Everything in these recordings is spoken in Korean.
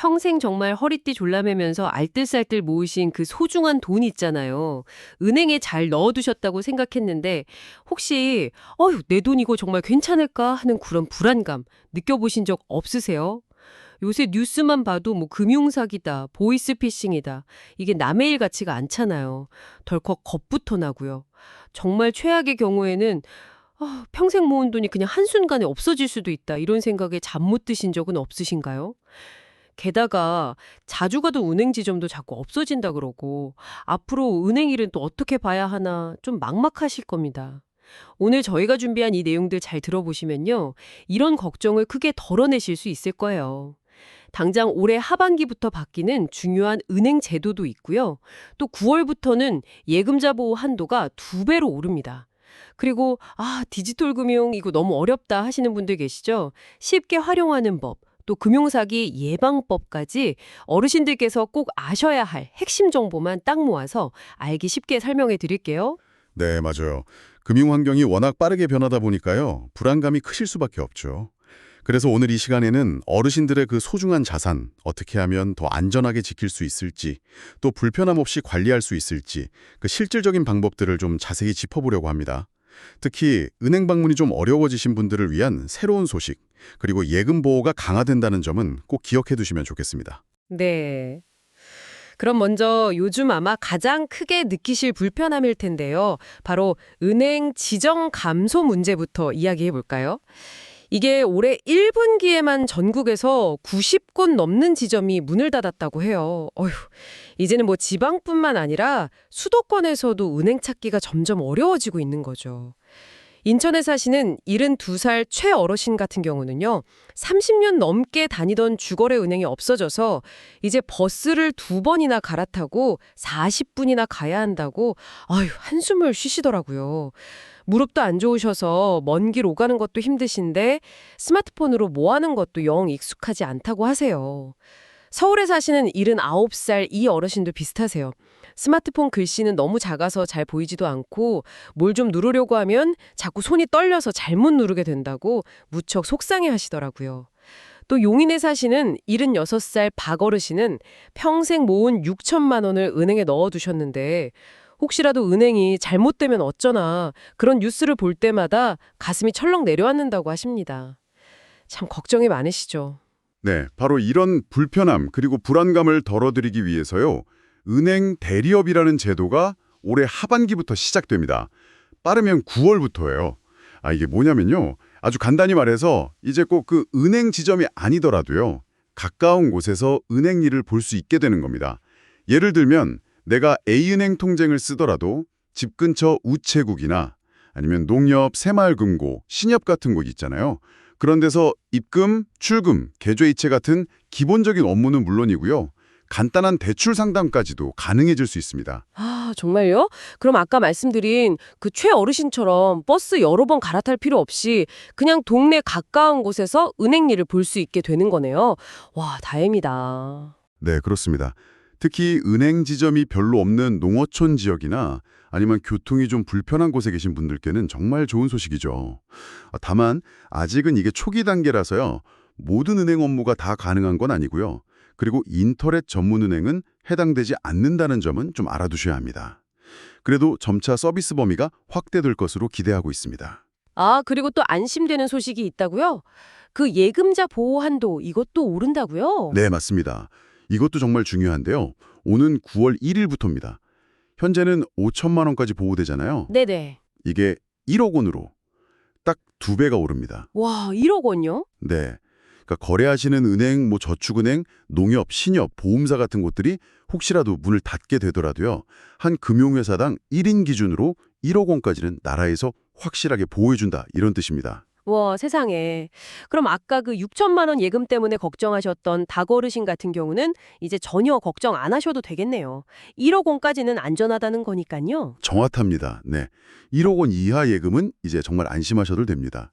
평생 정말 허리띠 졸라매면서 알뜰살뜰 모으신 그 소중한 돈 있잖아요. 은행에 잘 넣어두셨다고 생각했는데 혹시 어휴 내 돈 이거 정말 괜찮을까 하는 그런 불안감 느껴보신 적 없으세요? 요새 뉴스만 봐도 뭐 금융사기다, 보이스피싱이다. 이게 남의 일 같지가 않잖아요. 덜컥 겁부터 나고요. 정말 최악의 경우에는 아, 평생 모은 돈이 그냥 한순간에 없어질 수도 있다. 이런 생각에 잠 못 드신 적은 없으신가요? 게다가 자주 가던 은행 지점도 자꾸 없어진다 그러고 앞으로 은행 일은 또 어떻게 봐야 하나 좀 막막하실 겁니다. 오늘 저희가 준비한 이 내용들 잘 들어보시면요. 이런 걱정을 크게 덜어내실 수 있을 거예요. 당장 올해 하반기부터 바뀌는 중요한 은행 제도도 있고요. 또 9월부터는 예금자 보호 한도가 두 배로 오릅니다. 그리고 아, 디지털 금융 이거 너무 어렵다 하시는 분들 계시죠? 쉽게 활용하는 법, 또 금융사기 예방법까지 어르신들께서 꼭 아셔야 할 핵심 정보만 딱 모아서 알기 쉽게 설명해 드릴게요. 네, 맞아요. 금융 환경이 워낙 빠르게 변하다 보니까요. 불안감이 크실 수밖에 없죠. 그래서 오늘 이 시간에는 어르신들의 그 소중한 자산 어떻게 하면 더 안전하게 지킬 수 있을지, 또 불편함 없이 관리할 수 있을지 그 실질적인 방법들을 좀 자세히 짚어보려고 합니다. 특히 은행 방문이 좀 어려워지신 분들을 위한 새로운 소식, 그리고 예금 보호가 강화된다는 점은 꼭 기억해 두시면 좋겠습니다. 네. 그럼 먼저 요즘 아마 가장 크게 느끼실 불편함일 텐데요. 바로 은행 지정 감소 문제부터 이야기해 볼까요? 이게 올해 1분기에만 전국에서 90곳 넘는 지점이 문을 닫았다고 해요. 어휴, 이제는 뭐 지방뿐만 아니라 수도권에서도 은행 찾기가 점점 어려워지고 있는 거죠. 인천에 사시는 72살 최어르신 같은 경우는요. 30년 넘게 다니던 주거래 은행이 없어져서 이제 버스를 두 번이나 갈아타고 40분이나 가야 한다고 아유 한숨을 쉬시더라고요. 무릎도 안 좋으셔서 먼 길 오가는 것도 힘드신데 스마트폰으로 뭐 하는 것도 영 익숙하지 않다고 하세요. 서울에 사시는 79살 이 어르신도 비슷하세요. 스마트폰 글씨는 너무 작아서 잘 보이지도 않고 뭘 좀 누르려고 하면 자꾸 손이 떨려서 잘못 누르게 된다고 무척 속상해 하시더라고요. 또 용인에 사시는 76살 박 어르신은 평생 모은 6천만 원을 은행에 넣어두셨는데 혹시라도 은행이 잘못되면 어쩌나 그런 뉴스를 볼 때마다 가슴이 철렁 내려앉는다고 하십니다. 참 걱정이 많으시죠. 네, 바로 이런 불편함 그리고 불안감을 덜어드리기 위해서요. 은행 대리업이라는 제도가 올해 하반기부터 시작됩니다. 빠르면 9월부터예요. 아 이게 뭐냐면요. 아주 간단히 말해서 이제 꼭 그 은행 지점이 아니더라도요. 가까운 곳에서 은행 일을 볼 수 있게 되는 겁니다. 예를 들면 내가 A은행 통장을 쓰더라도 집 근처 우체국이나 아니면 농협, 새마을금고, 신협 같은 곳 있잖아요. 그런 데서 입금, 출금, 계좌이체 같은 기본적인 업무는 물론이고요. 간단한 대출 상담까지도 가능해질 수 있습니다. 아, 정말요? 그럼 아까 말씀드린 그 최어르신처럼 버스 여러 번 갈아탈 필요 없이 그냥 동네 가까운 곳에서 은행 일을 볼 수 있게 되는 거네요. 와, 다행이다. 네, 그렇습니다. 특히 은행 지점이 별로 없는 농어촌 지역이나 아니면 교통이 좀 불편한 곳에 계신 분들께는 정말 좋은 소식이죠. 아, 다만 아직은 이게 초기 단계라서요. 모든 은행 업무가 다 가능한 건 아니고요. 그리고 인터넷 전문 은행은 해당되지 않는다는 점은 좀 알아두셔야 합니다. 그래도 점차 서비스 범위가 확대될 것으로 기대하고 있습니다. 아, 그리고 또 안심되는 소식이 있다고요? 그 예금자 보호 한도 이것도 오른다고요? 네, 맞습니다. 이것도 정말 중요한데요. 오는 9월 1일부터입니다. 현재는 5천만 원까지 보호되잖아요. 네네. 이게 1억 원으로 딱 두 배가 오릅니다. 와, 1억 원요? 네. 그러니까 거래하시는 은행, 뭐 저축은행, 농협, 신협, 보험사 같은 곳들이 혹시라도 문을 닫게 되더라도요. 한 금융회사당 1인 기준으로 1억 원까지는 나라에서 확실하게 보호해준다 이런 뜻입니다. 와, 세상에. 그럼 아까 그 6천만 원 예금 때문에 걱정하셨던 닭어르신 같은 경우는 이제 전혀 걱정 안 하셔도 되겠네요. 1억 원까지는 안전하다는 거니까요. 정확합니다. 네. 1억 원 이하 예금은 이제 정말 안심하셔도 됩니다.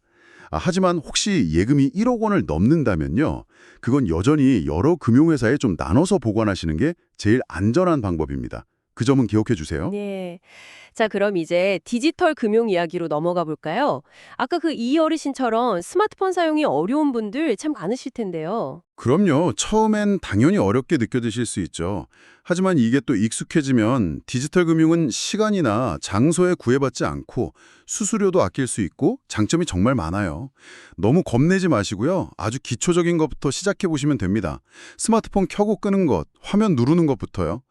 아, 하지만 혹시 예금이 1억 원을 넘는다면요. 그건 여전히 여러 금융회사에 좀 나눠서 보관하시는 게 제일 안전한 방법입니다. 그 점은 기억해 주세요. 네. 자, 그럼 이제 디지털 금융 이야기로 넘어가 볼까요? 아까 그 이 어르신처럼 스마트폰 사용이 어려운 분들 참 많으실 텐데요. 그럼요. 처음엔 당연히 어렵게 느껴지실 수 있죠. 하지만 이게 또 익숙해지면 디지털 금융은 시간이나 장소에 구애받지 않고 수수료도 아낄 수 있고 장점이 정말 많아요. 너무 겁내지 마시고요. 아주 기초적인 것부터 시작해 보시면 됩니다. 스마트폰 켜고 끄는 것, 화면 누르는 것부터요.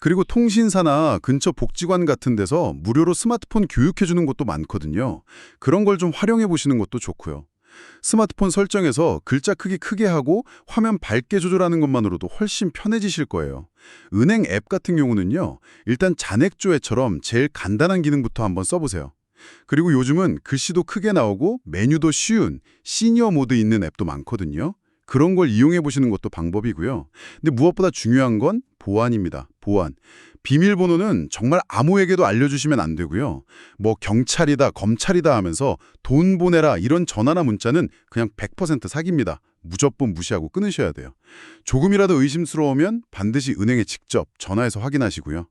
그리고 통신사나 근처 복지관 같은 데서 무료로 스마트폰 교육해 주는 곳도 많거든요. 그런 걸 좀 활용해 보시는 것도 좋고요. 스마트폰 설정에서 글자 크기 크게 하고 화면 밝게 조절하는 것만으로도 훨씬 편해지실 거예요. 은행 앱 같은 경우는요. 일단 잔액조회처럼 제일 간단한 기능부터 한번 써보세요. 그리고 요즘은 글씨도 크게 나오고 메뉴도 쉬운 시니어 모드 있는 앱도 많거든요. 그런 걸 이용해 보시는 것도 방법이고요. 근데 무엇보다 중요한 건 보안입니다. 보안. 비밀번호는 정말 아무에게도 알려주시면 안 되고요. 뭐 경찰이다, 검찰이다 하면서 돈 보내라 이런 전화나 문자는 그냥 100% 사기입니다. 무조건 무시하고 끊으셔야 돼요. 조금이라도 의심스러우면 반드시 은행에 직접 전화해서 확인하시고요.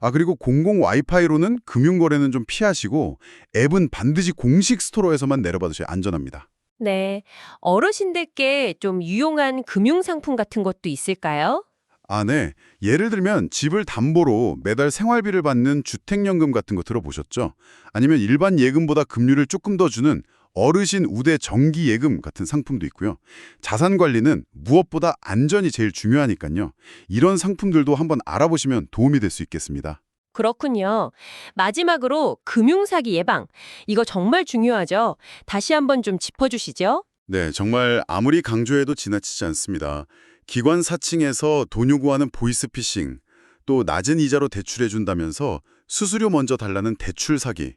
아 그리고 공공 와이파이로는 금융거래는 좀 피하시고 앱은 반드시 공식 스토어에서만 내려받으셔야 안전합니다. 네. 어르신들께 좀 유용한 금융 상품 같은 것도 있을까요? 아, 네. 예를 들면 집을 담보로 매달 생활비를 받는 주택연금 같은 거 들어보셨죠? 아니면 일반 예금보다 금리를 조금 더 주는 어르신 우대 정기 예금 같은 상품도 있고요. 자산 관리는 무엇보다 안전이 제일 중요하니까요. 이런 상품들도 한번 알아보시면 도움이 될 수 있겠습니다. 그렇군요. 마지막으로 금융사기 예방. 이거 정말 중요하죠. 다시 한번 좀 짚어주시죠. 네, 정말 아무리 강조해도 지나치지 않습니다. 기관 사칭에서 돈 요구하는 보이스피싱, 또 낮은 이자로 대출해준다면서 수수료 먼저 달라는 대출 사기,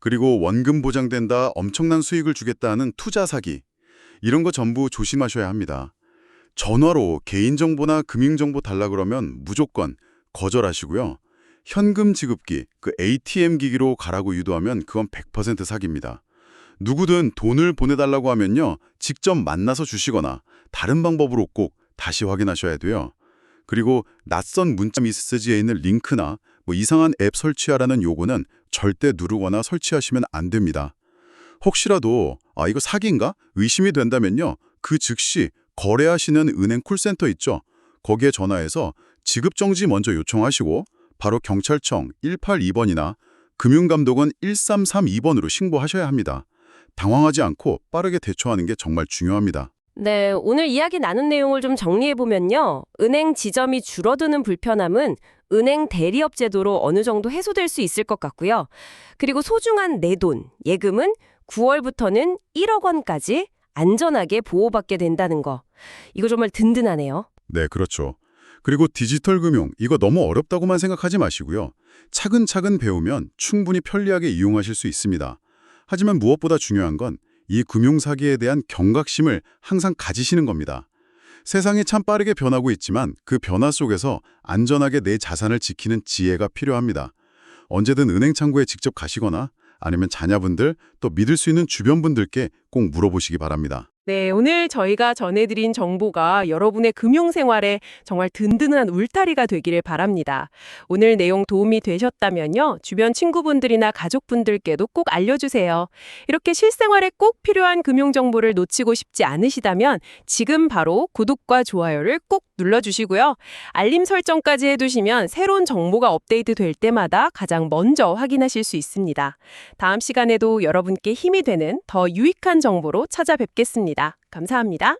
그리고 원금 보장된다 엄청난 수익을 주겠다는 투자 사기, 이런 거 전부 조심하셔야 합니다. 전화로 개인정보나 금융정보 달라 그러면 무조건 거절하시고요. 현금 지급기, 그 ATM 기기로 가라고 유도하면 그건 100% 사기입니다. 누구든 돈을 보내달라고 하면요. 직접 만나서 주시거나 다른 방법으로 꼭 다시 확인하셔야 돼요. 그리고 낯선 문자 메시지에 있는 링크나 뭐 이상한 앱 설치하라는 요구는 절대 누르거나 설치하시면 안 됩니다. 혹시라도 아 이거 사기인가 의심이 된다면요. 그 즉시 거래하시는 은행 콜센터 있죠. 거기에 전화해서 지급 정지 먼저 요청하시고 바로 경찰청 182번이나 금융감독원 1332번으로 신고하셔야 합니다. 당황하지 않고 빠르게 대처하는 게 정말 중요합니다. 네, 오늘 이야기 나눈 내용을 좀 정리해보면요. 은행 지점이 줄어드는 불편함은 은행 대리업 제도로 어느 정도 해소될 수 있을 것 같고요. 그리고 소중한 내 돈, 예금은 9월부터는 1억 원까지 안전하게 보호받게 된다는 거. 이거 정말 든든하네요. 네, 그렇죠. 그리고 디지털 금융, 이거 너무 어렵다고만 생각하지 마시고요. 차근차근 배우면 충분히 편리하게 이용하실 수 있습니다. 하지만 무엇보다 중요한 건 이 금융 사기에 대한 경각심을 항상 가지시는 겁니다. 세상이 참 빠르게 변하고 있지만 그 변화 속에서 안전하게 내 자산을 지키는 지혜가 필요합니다. 언제든 은행 창구에 직접 가시거나 아니면 자녀분들 또 믿을 수 있는 주변 분들께 꼭 물어보시기 바랍니다. 네, 오늘 저희가 전해드린 정보가 여러분의 금융생활에 정말 든든한 울타리가 되기를 바랍니다. 오늘 내용 도움이 되셨다면요. 주변 친구분들이나 가족분들께도 꼭 알려주세요. 이렇게 실생활에 꼭 필요한 금융정보를 놓치고 싶지 않으시다면 지금 바로 구독과 좋아요를 꼭 눌러주시고요. 알림 설정까지 해두시면 새로운 정보가 업데이트 될 때마다 가장 먼저 확인하실 수 있습니다. 다음 시간에도 여러분께 힘이 되는 더 유익한 정보로 찾아뵙겠 습니다. 감사합니다.